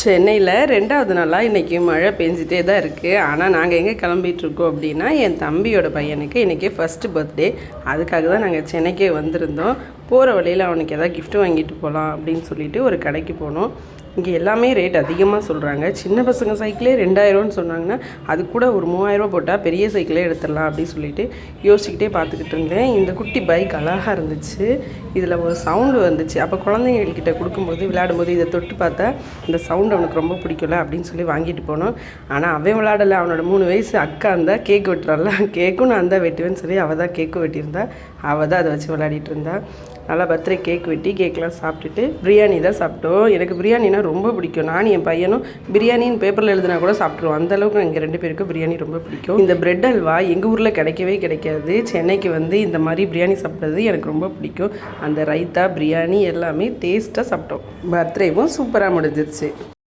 சென்னையில் ரெண்டாவது நாளாக இன்றைக்கி மழை பெஞ்சிட்டே தான் இருக்குது ஆனால் நாங்கள் எங்கே கிளம்பிகிட்ருக்கோம் அப்படின்னா என் தம்பியோட பையனுக்கு இன்றைக்கி ஃபஸ்ட்டு பர்த்டே அதுக்காக தான் நாங்கள் சென்னைக்கே வந்திருந்தோம். போகிற வழியில் அவனுக்கு எதாவது கிஃப்ட்டு வாங்கிட்டு போகலாம் அப்படின்னு சொல்லிட்டு ஒரு கடைக்கு போனோம். இங்கே எல்லாமே ரேட் அதிகமாக சொல்கிறாங்க சின்ன பசங்க சைக்கிளே ரெண்டாயிரம்னு சொன்னாங்கன்னா அது கூட ஒரு மூவாயிரரூவா போட்டால் பெரிய சைக்கிளே எடுத்துடலாம் அப்படின்னு சொல்லிட்டு யோசிச்சுக்கிட்டே பார்த்துக்கிட்டு இருந்தேன். இந்த குட்டி பைக் அழகாக இருந்துச்சு. இதில் ஒரு சவுண்டு வந்துச்சு. அப்போ குழந்தைங்கள்கிட்ட கொடுக்கும்போது விளையாடும்போது இதை தொட்டு பார்த்தா இந்த சவுண்ட் அவனுக்கு ரொம்ப பிடிக்கல அப்படின்னு சொல்லி வாங்கிட்டு போனோம். ஆனால் அவன் விளையாடலை. அவனோட மூணு வயசு அக்கா இருந்தால் கேக் வெட்டுறாள் கேக்கும் நான் தான் வெட்டுவேன்னு சொல்லி அவள் தான் கேக்கு வெட்டியிருந்தா. அவள் தான் அதை வச்சு விளையாடிட்டு இருந்தா நல்லா பர்த்டே கேக் வெட்டி கேக்லாம் சாப்பிட்டுட்டு பிரியாணி தான் சாப்பிட்டோம். எனக்கு பிரியாணினா ரொம்ப பிடிக்கும். நான் என் பையனும் பிரியாணின்னு பேப்பரில் எழுதினா கூட சாப்பிட்ருவோம் அந்தளவுக்கு எங்கள் ரெண்டு பேருக்கும் பிரியாணி ரொம்ப பிடிக்கும். இந்த பிரெட் அல்வா எங்கள் ஊரில் கிடைக்கவே கிடைக்காது. சென்னைக்கு வந்து இந்த மாதிரி பிரியாணி சாப்பிட்றது எனக்கு ரொம்ப பிடிக்கும். அந்த ரைத்தா பிரியாணி எல்லாமே டேஸ்ட்டாக சாப்பிட்டோம். பர்த்டேவும் சூப்பராக முடிஞ்சிருச்சு.